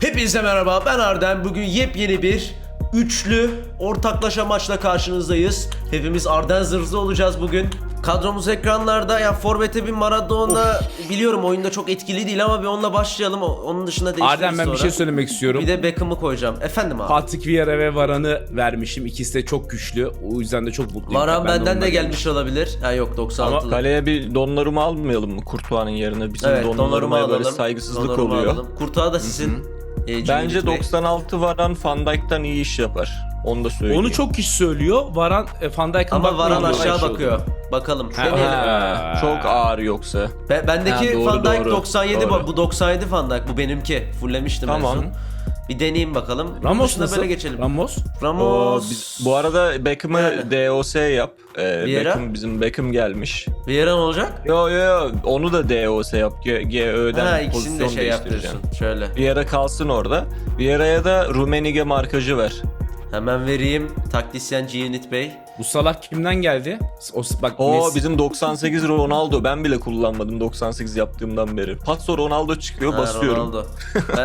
Hepinize merhaba ben Arden. Bugün yepyeni bir üçlü ortaklaşa maçla karşınızdayız. Hepimiz Arden zırhlı olacağız bugün. Kadromuz ekranlarda. Ya Forvet'e bir Maradona biliyorum oyunda çok etkili değil ama bir onunla başlayalım. Onun dışında değiştiririz Arden ben sonra. bir şey söylemek istiyorum. Bir de Beckham'ı koyacağım. Efendim abi. Patrick Vieira ve Varan'ı vermişim. İkisi de çok güçlü. O yüzden de çok mutluyum. Varan Ben benden de onları gelmiş olabilir. Ha yok 96'lı. Kaleye bir Donnarumma almayalım mı Kurtuğa'nın yerine? Bizim Evet Donnarumma'ya alalım. böyle saygısızlık Donnarumma oluyor. alalım. Kurtağı da sizin. E, Bence Cüneyt Bey. 96 varan Van Dijk'tan iyi iş yapar. Onu da söyleyeyim. Onu çok kişi söylüyor. Varan e, Van Dijk'ın Ama Varan aşağı Şey bakıyor. oldu. Bakalım. Ha, Deneyelim. Ha, çok ağır yoksa. Be- bendeki Ha, doğru, Van Dijk doğru. 97 bu- Doğru. bu 97 Van Dijk bu benimki. Fulllemiştim Tamam. en son. Bir deneyeyim bakalım. Ramos Dışına nasıl? böyle geçelim. Ramos. O, Ramos. biz- bu arada Beckham'ı Yani. DOS yap. Ee, Vieira? Beckham bizim Beckham gelmiş. Vieira ne olacak? Yo yo yo onu da DOS yap. G- GÖ'den Ha ikisini de pozisyon şey değiştireceksin. yapıyorsun. Şöyle. Vieira kalsın orada. Vieira'ya da Rumenige markajı ver. Hemen vereyim. Taktisyen Cihanit Bey. Bu salak kimden geldi? O bak O Messi. bizim 98 Ronaldo. Ben bile kullanmadım 98 yaptığımdan beri. Paso Ronaldo çıkıyor Ha, basıyorum. Ronaldo.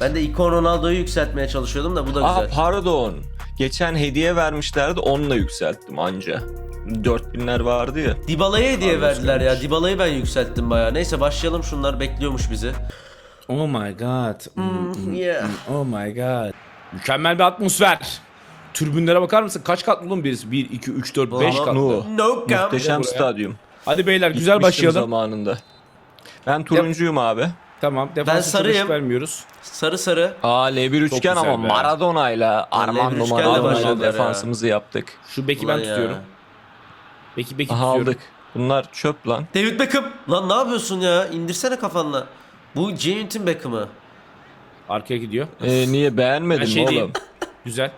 ben, de ikon Ronaldo'yu yükseltmeye çalışıyordum da bu da Aa güzel. pardon. Geçen hediye vermişlerdi onunla yükselttim anca. 4000'ler vardı ya. Dybala'ya hediye Carlos verdiler ya. Dybala'yı ben yükselttim bayağı. Neyse başlayalım şunlar bekliyormuş bizi. Oh my god. Hmm, yeah. Oh my god. Mükemmel bir atmosfer. Türbünlere bakar mısın? Kaç katlı oğlum birisi? 1, 2, 3, 4, 5 Ama- katlı. No. No. Muhteşem stadyum. Hadi beyler güzel Gitmiştim başlayalım. zamanında. Ben turuncuyum abi. Tamam. Defansa çok sarıyım. vermiyoruz. Sarı sarı. Aa L1 üçgen ama be. Maradona'yla L1 Armando Maradona başladılar ya. defansımızı yaptık. Şu beki ben ya. tutuyorum. Beki beki Aha tutuyorum. aldık. Bunlar çöp lan. David Beckham. Lan ne yapıyorsun ya? İndirsene kafanla. Bu Jane'in Beckham'ı. Arkaya gidiyor. Ee, niye Ben beğenmedin şey diyeyim. oğlum? Güzel.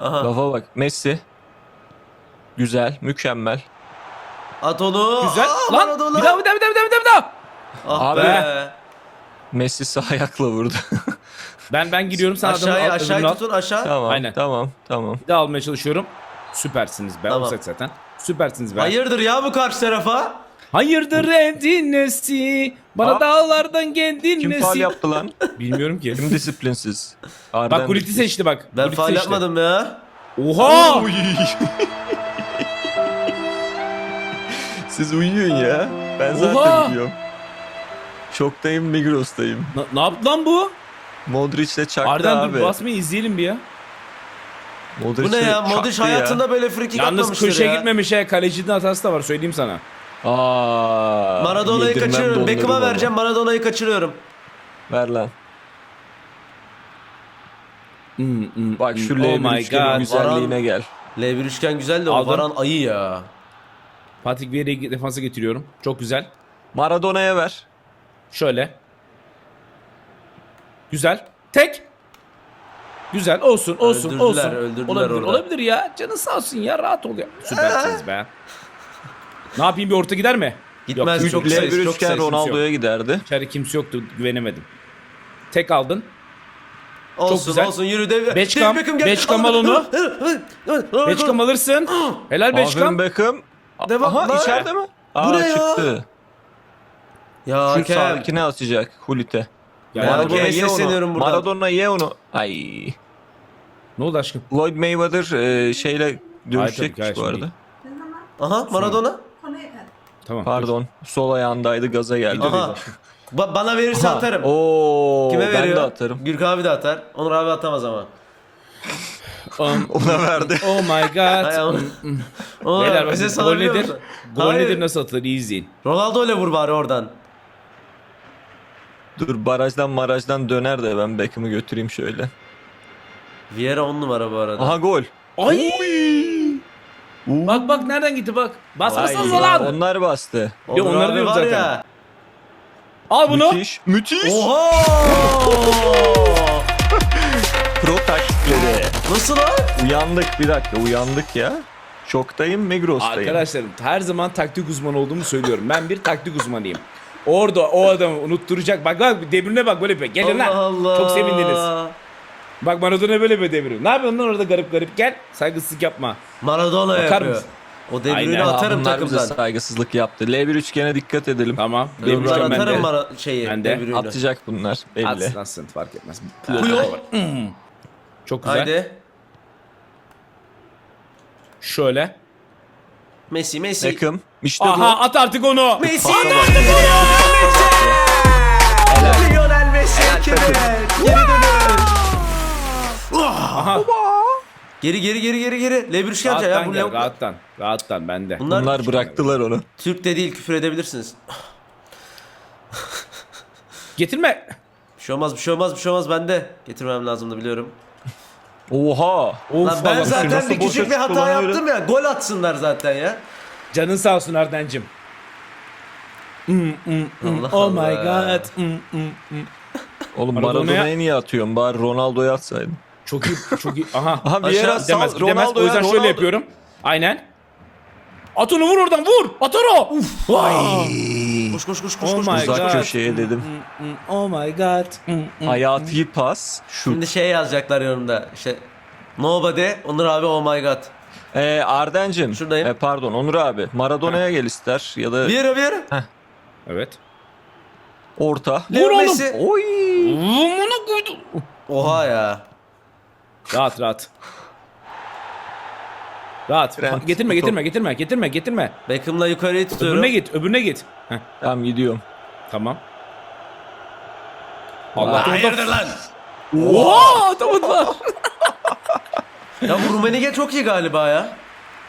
Aha. Lafa bak. Messi. Güzel, mükemmel. At onu. Güzel. Aa, Lan Maradona. bir daha bir daha bir daha bir daha bir daha. Ah Abi. be. Messi sağ ayakla vurdu. Ben ben giriyorum sen adamı Aşağıya al, aşağıya öbürünü al. tutun aşağı. tamam, Aynen. tamam, tamam. Bir daha almaya çalışıyorum. Süpersiniz be. Tamam. Olsak zaten. Süpersiniz be. Hayırdır ya bu karşı tarafa? Hayırdır evdin nesi? Bana Aa. dağlardan geldin Kim nesi? faul yaptı lan? Bilmiyorum ki. Kim disiplinsiz? Arden bak Gulit'i seçti bak. Ben Gulit'i faal seçti. yapmadım ya. Oha! Siz uyuyun ya. Ben zaten Oha! uyuyorum. Şoktayım, Migros'tayım. Na- ne yaptı lan bu? Modric'le çaktı Arden abi. dur basmayı izleyelim bir ya. Modric'le Bu ne ya? çaktı Modric hayatında böyle free kick Yalnız atmamıştır köşe ya. gitmemiş ya. Kalecinin hatası da var söyleyeyim sana. Aa, Maradona'yı yedirmem kaçırıyorum. Beckham'a Donnarumma. vereceğim. Maradona'yı kaçırıyorum. Ver lan. Hmm, hmm, Bak şu hmm. L1 Oh my üçgenin god. güzelliğine gel. L1 üçgen güzel de o Aldım. Varan ayı ya. Patrick Vieira'yı defansa getiriyorum. Çok güzel. Maradona'ya ver. Şöyle. Güzel. Tek. Güzel olsun olsun Öldürdüler, olsun. öldürdüler olabilir, orada. olabilir ya. Canın sağ olsun ya rahat ol ya. Süpersiniz be. Ne yapayım bir orta gider mi? Gitmez, Yok, çok üç- L1 sayısı, çok üçgen sayısı Ronaldo'ya giderdi. İçeride kimse yoktu güvenemedim. Tek aldın. Olsun güzel. olsun yürü de. Beckham, Beckham. Beckham al onu. Beckham alırsın. Helal Beckham. Aferin Beckham. Devam Aha lan. içeride mi? Aa, ne ya? çıktı. Ya Şu hakem. sağdakine atacak Hulit'e. Ya, Maradona hakeme ye onu. buradan. Maradona ye onu. Ay. Ne oldu aşkım? Floyd Mayweather e, şeyle Hayır, dövüşecekmiş tabii, bu arada. Aha Maradona. Tamam. Pardon. Sol ayağındaydı gaza geldi. Aha. Ba- bana verirse Aha. atarım. Oo, Kime ben veriyor? de atarım. Gürkan abi de atar. Onur abi atamaz ama. Um, Ona verdi. oh my god. Allah. Onur Beyler abi bize bakın gol salabiliyor nedir? musun? Gol Hayır. nedir nasıl atılır iyi izleyin. Ronaldo ile vur bari oradan. Dur barajdan marajdan döner de ben Beckham'ı götüreyim şöyle. Vieira 10 numara bu arada. Aha gol. Ay! Bak bak nereden gitti bak. Basmasanız Ay, lan. Onlar bastı. Onur onları abi diyorum var zaten. ya. Al bunu. Müthiş. Müthiş. Oha! Taktikleri. Nasıl lan? Uyandık bir dakika uyandık ya. Şoktayım Migros'tayım. Arkadaşlarım her zaman taktik uzmanı olduğumu söylüyorum. Ben bir taktik uzmanıyım. Orada o adamı unutturacak. Bak bak debrine bak böyle yapıyor. Gelin Allah lan. Allah. Çok sevindiniz. Bak Maradona böyle bir devrim. Ne yapıyorsun lan orada garip garip? Gel. Saygısızlık yapma. Maradona Bakar yapıyor. mısın? O De Bruyne Aynen. atarım Bunlar bize takımdan. saygısızlık yaptı. L1 üçgene dikkat edelim. Tamam. Ben Benim bunlar hocam atarım bende. mara şeyi. Ben de. De Bruyne. Atacak bunlar belli. Atsın atsın fark etmez. Puyol. Çok güzel. Haydi. Şöyle. Messi Messi. Beckham. İşte Aha at artık onu. Messi. Pasa bak. Lionel Messi. Geri dönüyor. Aha. Geri geri geri geri geri. L1 üçgence ya. Bu gel, rahattan. Rahattan bende. Bunlar, Bunlar bıraktılar onu. Türk de değil küfür edebilirsiniz. Getirme. Bir şey olmaz bir şey olmaz bir şey olmaz bende. Getirmem lazımdı biliyorum. Oha. Of, Lan ben zaten bir küçük bir hata lan öyle? yaptım ya. Gol atsınlar zaten ya. Canın sağ olsun Arden'cim. Mm, mm, mm. Allah Oh my god. Mm, mm, mm. Oğlum Maradona'ya- niye atıyorsun? Bari Ronaldo'ya atsaydın. Çok iyi, çok iyi. Aha. Aha, bir yere sal, gidemez, gidemez. O Ronaldo'ya, yüzden şöyle Ronaldo. yapıyorum. Aynen. At onu vur oradan vur. At onu. Vay. Koş koş koş koş Oh koş. my. Uzak God. köşeye dedim. Mm, mm. Oh my god. Mm, mm. Hayati pas. Şut. Şimdi şey yazacaklar yorumda. İşte Nobody, Onur abi oh my god. Ee, Arden'cim. Şuradayım. Ee, pardon Onur abi. Maradona'ya gel ister ya da Bir bir. Evet. orta. Leo oğlum. Messi. Oy. Oha ya. Rahat rahat. Rahat. Trent, getirme getirme getirme getirme getirme. Beckham'la yukarıyı tutuyorum. Öbürüne git öbürüne git. Heh, Tamam gidiyorum. tamam. Allah Hayırdır lan? Oha atamadılar. Ya bu Rumenige çok iyi galiba ya.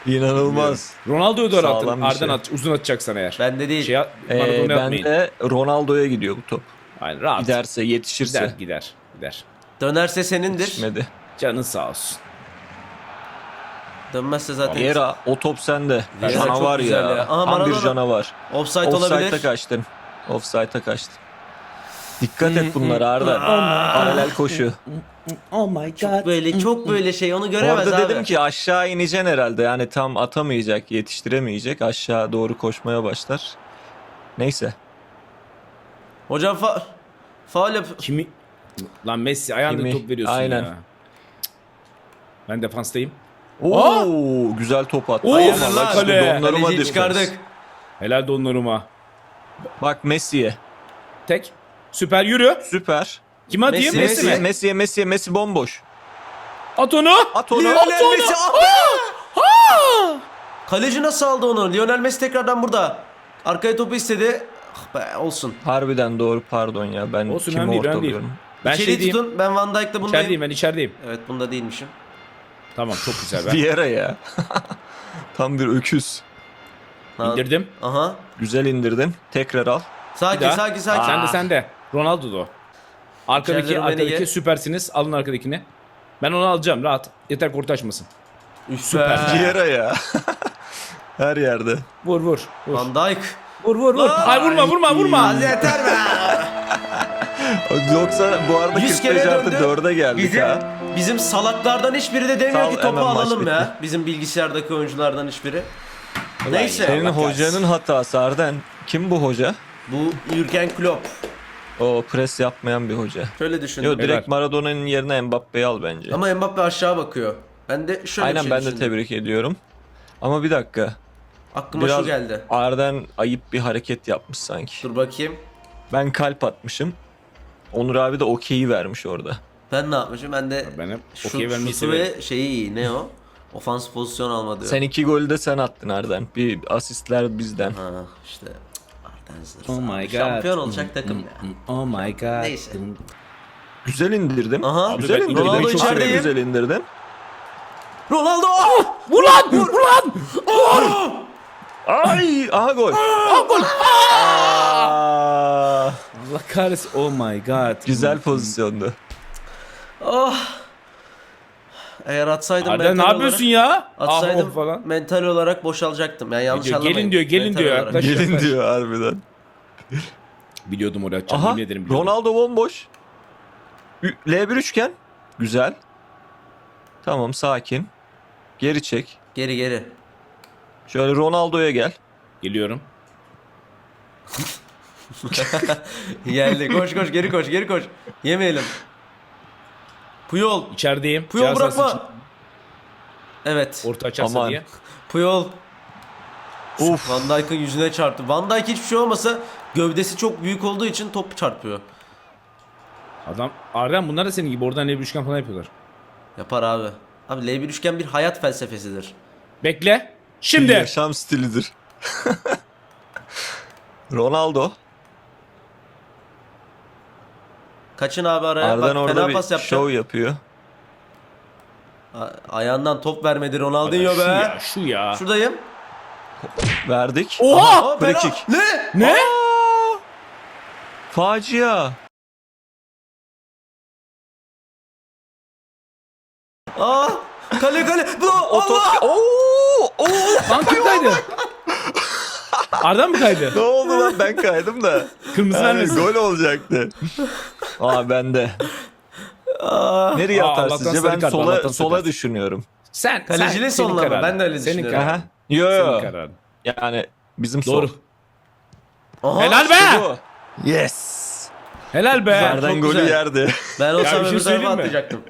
İnanılmaz. Ronaldo'yu da Sağlam attın. bir Arden şey. at, uzun atacaksan eğer. Bende değil. Şey Ee, Maradona ben yapmayın. de Ronaldo'ya gidiyor bu top. Aynen rahat. Giderse yetişirse. gider gider. gider. Dönerse senindir. Yetişmedi. Canın sağ olsun. Dönmezse zaten. Viera o top sende. Viera çok canavar ya. ya. Aha, Tam bir canavar. Offside Offside'a olabilir. kaçtın. Offside'a kaçtın. Dikkat et bunlara Arda. Paralel koşu. Oh my god. Böyle çok böyle şey onu göremez Orada abi. dedim ki aşağı ineceksin herhalde. Yani tam atamayacak, yetiştiremeyecek. Aşağı doğru koşmaya başlar. Neyse. Hocam fa faul yap. Kimi? Lan Messi ayağında Kimi? top veriyorsun Aynen. ya. Ben defanstayım. Oo, güzel top attı. Oo, Hayırdır lan? kale. Donnarumma Kaleciyi çıkardık. Helal donlarıma. Bak Messi'ye. Tek. Süper yürü. Süper. Kime atayım? Messi, Messi, Messi'ye, mi? Messi'ye, Messi'ye, Messi bomboş. At onu. At onu. Lionel Messi. Ah! Kaleci nasıl aldı onu? Lionel Messi tekrardan burada. Arkaya topu istedi. Ah be, olsun. Harbiden doğru pardon ya. Ben Olsun kimi önemli değil, önemli değil. ortalıyorum? Ben şey diyeyim. tutun. Ben Van Dijk'ta bundayım. İçerideyim ben içerideyim. Evet bunda değilmişim. Tamam çok güzel ben. Vieira ya. Tam bir öküz. Lan. İndirdim. Aha. Güzel indirdin. Tekrar al. Sakin daha. sakin sakin. Sen de sen de. Ronaldo da o. Arkadaki İçeride arkadaki süpersiniz. Alın arkadakini. Ben onu alacağım rahat. Yeter kortu açmasın. Üf Süper. be. Vieira ya. Her yerde. Vur vur. Vur Van Dijk. vur vur. vur. Ay vurma vurma vurma. Az yeter be. Yoksa bu arada 100 kere 45 artı döndü. 4'e geldik Bizim, ha. Bizim salaklardan hiçbiri de demiyor Sal, ki topu hemen maç alalım bitti. ya. Bizim bilgisayardaki oyunculardan hiçbiri. Neyse. Senin Allah hocanın hatası Arden. Kim bu hoca? Bu Jürgen Klopp. O pres yapmayan bir hoca. Şöyle düşün. Yo direkt. Maradona'nın yerine Mbappe'yi al bence. Ama Mbappe aşağı bakıyor. Ben de şöyle Aynen şey ben de düşündüm. tebrik ediyorum. Ama bir dakika. Aklıma Biraz şu geldi. Arden ayıp bir hareket yapmış sanki. Dur bakayım. Ben kalp atmışım. Onur abi de okeyi vermiş orada. Ben ne yapmışım? Ben de Ben hep şu, vermeyi şutu ve şeyi iyi. Ne o? Ofans pozisyon alma diyor. Sen iki golü de sen attın Arden. Bir asistler bizden. Ha işte. Arden Oh abi. my God. Şampiyon olacak takım ya. Oh my god. Neyse. Güzel indirdim. Aha. Güzel ben indirdim. Ronaldo Çok içerideyim. güzel indirdim. Ronaldo! Vur lan vur lan. Ay! Aha gol. gol. Aa! Allah kahretsin. Oh my god. Güzel pozisyondu. Oh. Eğer atsaydım Arda ne mental yapıyorsun olarak, ya? Atsaydım Ah, oh falan. mental olarak boşalacaktım. Yani yanlış Diyor, gelin anlamayın. diyor, gelin Mental diyor, olarak. yaklaş. Gelin diyor harbiden. Biliyordum oraya atacağım. Aha Yemin ederim biliyordum. Ronaldo bomboş. Ü- L1 üçgen. Güzel. Tamam sakin. Geri çek. Geri geri. Şöyle Ronaldo'ya gel. Geliyorum. Geldi. Koş koş geri koş geri koş. Yemeyelim. Puyol. İçerideyim. Puyol Cihaz bırakma. Evet. Orta açarsa Aman. diye. Puyol. Of. Van Dijk'ın yüzüne çarptı. Van Dijk hiçbir şey olmasa gövdesi çok büyük olduğu için top çarpıyor. Adam Arden bunlar da senin gibi oradan bir üçgen falan yapıyorlar. Yapar abi. Abi L1 üçgen bir hayat felsefesidir. Bekle. Şimdi. Yaşam stilidir. Ronaldo. Kaçın abi araya. Arden Bak orada fena bir pas yapacak. show yapıyor. A- ayağından top vermedi Ronaldinho şu be. ya şu ya. Şuradayım. Verdik. Oha! Aa, free fena- kick. Ne? Ne? Aa! Facia. Aa! Kale kale. Bu O top... Allah! Oo! Oo! Lan kim kaydı? Arden mi kaydı? Ne oldu lan ben kaydım da. Kırmızı Yani vermesin. gol olacaktı. Aa bende. Nereye Aa, atar Allah'tan sizce? sarı Ben kart, Allah'tan sola sarı sola kart. düşünüyorum. Sen. Kalecinin sen, senin sonuna mı? kararın. Ben de öyle senin düşünüyorum. kararın. Aha. Yo Senin yo. kararın. Yani bizim Doğru. sol. Aha, Helal be! Bu. Yes. Helal be. Nereden çok golü güzel. yerdi. Ben olsam bir şey öbür tarafa söyleyeyim mi? atlayacaktım.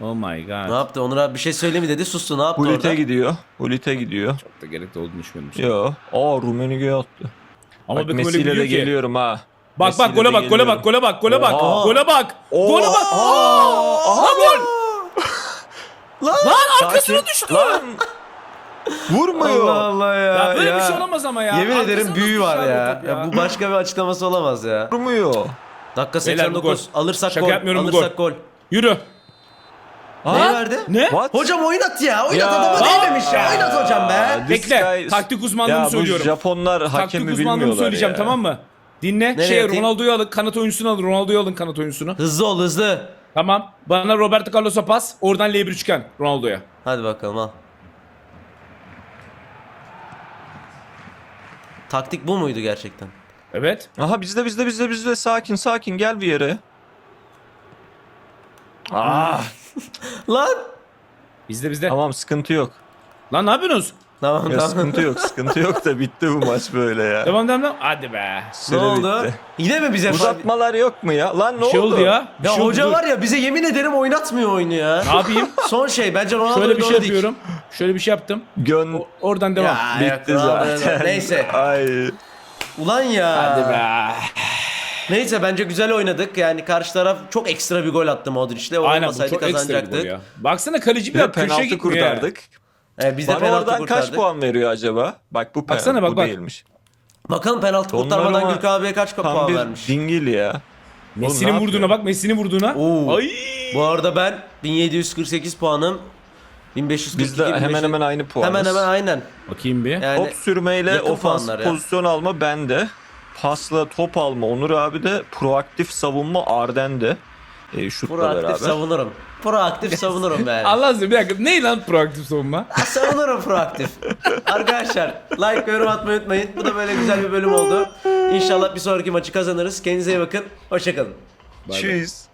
Oh my god. Ne yaptı? Onur abi bir şey söyle mi dedi sustu. Ne yaptı Hulit'e orada? gidiyor. Hulit'e gidiyor. Çok da gerekli olduğunu düşünmedim. Yo. Aa Rummenigge attı. Ama Bak Beckham öyle Messi ile biliyor de ki. geliyorum ha. Bak bak gole de bak gole geliyorum. bak gole bak gole bak. Oha. Gole bak. Gole bak. Aa. Aha gol. Lan! Lan arkasına Sakin. düştü. Lan. Vurmuyor. Allah Allah ya. Ya böyle ya. bir şey olamaz ama ya. Yemin Arkasına ederim büyü var düşer ya. top ya. Bu başka bir açıklaması olamaz ya. Vurmuyor. Dakika Beyler, bu 89. Alırsak Şaka gol. yapmıyorum, bu Alırsak gol. Yürü. Neyi Ha? verdi? Ne? What? Hocam oynat ya. Oynat Ya. adama değmemiş ya. Oynat hocam be. This Bekle. guy- Taktik uzmanlığımı Ya bu söylüyorum. Japonlar Taktik hakemi uzmanlığımı bilmiyorlar söyleyeceğim ya. tamam mı? Dinle. Nereye şey atayım? Ronaldo'yu alın. Kanat oyuncusunu alın. Ronaldo'yu alın kanat oyuncusunu. Hızlı ol hızlı. Tamam. Bana Roberto Carlos'a pas. Oradan L1 üçgen Ronaldo'ya. Hadi bakalım al. Taktik bu muydu gerçekten? Evet. Aha bizde bizde bizde bizde sakin sakin gel bir yere. Ah Lan! Bizde bizde. tamam sıkıntı yok. Lan ne yapıyorsunuz? Tamam Ya tamam. sıkıntı yok sıkıntı yok da bitti bu maç böyle ya. Devam devam devam. Hadi be. Ne Süre oldu? bitti. Yine mi bize Uzatmalar yok mu ya? Lan ne Bir şey oldu? oldu ya. Bir Ya şey oldu, hoca dur. var ya bize yemin ederim oynatmıyor oyunu ya. Ne yapayım? Son şey bence Ronaldo'yu Şöyle bir şey dik. yapıyorum. Şöyle bir şey yaptım. Gön O- oradan devam. Ya, bitti Ronaldo'yu zaten. Neyse. Ay. Ulan ya. Hadi be. Neyse bence güzel oynadık. Yani karşı taraf çok ekstra bir gol attı Modric'le. O Aynen bu olmasaydı çok ekstra bir gol kazanacaktık. ya. Baksana kaleci Bir köşeye penaltı gitmiyor. ya. kurtardık. Ee, biz de Bana penaltı oradan kurtardık. kaç puan veriyor acaba? Bak bu penaltı Baksana, bak, bu bak. değilmiş. Bakalım penaltı Donnarumma kurtarmadan Gürkan abiye kaç Tam puan bir vermiş. dingil ya. Messi'nin Oğlum ne vurduğuna yapıyor? bak. Messi'nin vurduğuna. Oo. Ay. Bu arada ben 1748 puanım. 1542 Biz de hemen 1500 hemen aynı puanız. Hemen hemen aynen. Bakayım bir. Yani Top sürmeyle yakın ofans puanlar ya. pozisyon alma bende. Pasla top alma Onur abi de proaktif savunma Arden'de. E, şutla proaktif beraber. savunurum. Proaktif savunurum yani. Allah aşkına bir dakika. Ne lan proaktif savunma? savunurum proaktif. Arkadaşlar like ve yorum atmayı unutmayın. Bu da böyle güzel bir bölüm oldu. İnşallah bir sonraki maçı kazanırız. Kendinize iyi bakın. Hoşçakalın. Tschüss.